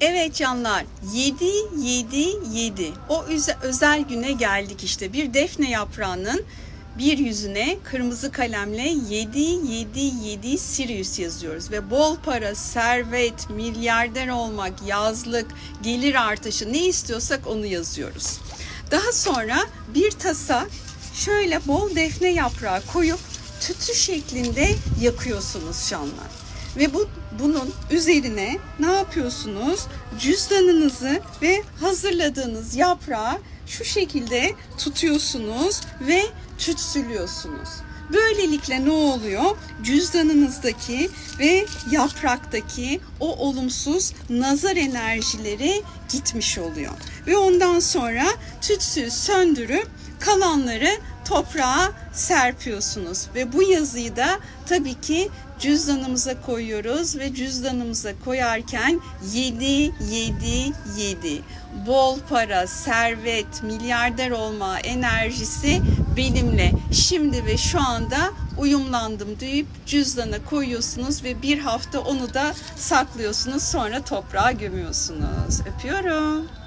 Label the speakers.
Speaker 1: Evet canlar 7 7 7 o özel güne geldik işte bir defne yaprağının bir yüzüne kırmızı kalemle 7 7 7 Sirius yazıyoruz ve bol para, servet, milyarder olmak, yazlık, gelir artışı ne istiyorsak onu yazıyoruz. Daha sonra bir tasa şöyle bol defne yaprağı koyup tütü şeklinde yakıyorsunuz canlar. Ve bu bunun üzerine ne yapıyorsunuz? Cüzdanınızı ve hazırladığınız yaprağı şu şekilde tutuyorsunuz ve tütsülüyorsunuz. Böylelikle ne oluyor? Cüzdanınızdaki ve yapraktaki o olumsuz nazar enerjileri gitmiş oluyor. Ve ondan sonra tütsüyü söndürüp kalanları toprağa serpiyorsunuz. Ve bu yazıyı da tabii ki cüzdanımıza koyuyoruz. Ve cüzdanımıza koyarken 7 7 7 bol para, servet, milyarder olma enerjisi benimle. Şimdi ve şu anda uyumlandım deyip cüzdana koyuyorsunuz ve bir hafta onu da saklıyorsunuz. Sonra toprağa gömüyorsunuz. Öpüyorum.